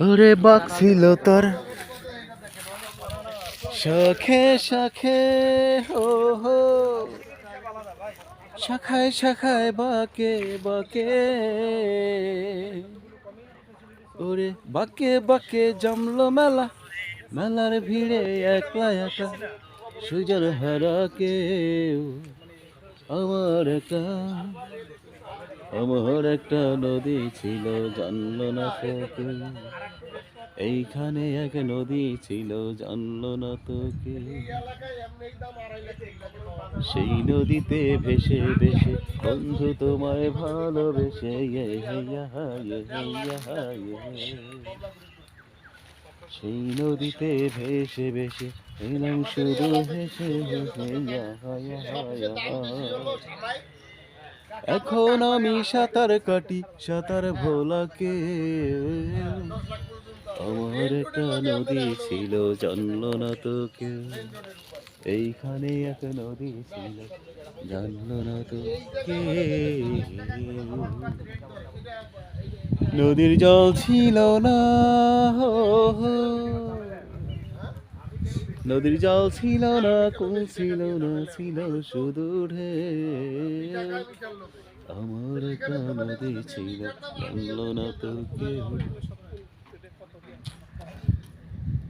ওরে বাক ছিল তোর। শাখে শাখে, হো হো। শাখায় শাখায় বাকে বাকে। ওরে বাকে বাকে জমলো মেলা। মেলার ভিড়ে একলা একা। সুজন হারা কেউ আমার একা। আমার একটা নদী ছিল জানলো না তো কেউ এইখানে এক নদী ছিল জানলো না তো কেউ সেই নদীতে ভেসে ভেসে, বন্ধু তোমায় ভালোবেসে ইয়ে হেইয়া হায় সেই নদীতে ভেসে ভেসে, এলাম শুধু ইয়া হায় হায়। এখন আমি সাঁতার কাটি, সাঁতার ভোলাকে। আমার একটা নদী ছিল, জানল না তো কেউ এইখানে এক নদী ছিল, জানল না তো নদীর জল ছিল না হো। নদীর জল ছিল না কোন ছিল না, ছিল শুধু আমার একটা ছিল, বলল না তো কেউ।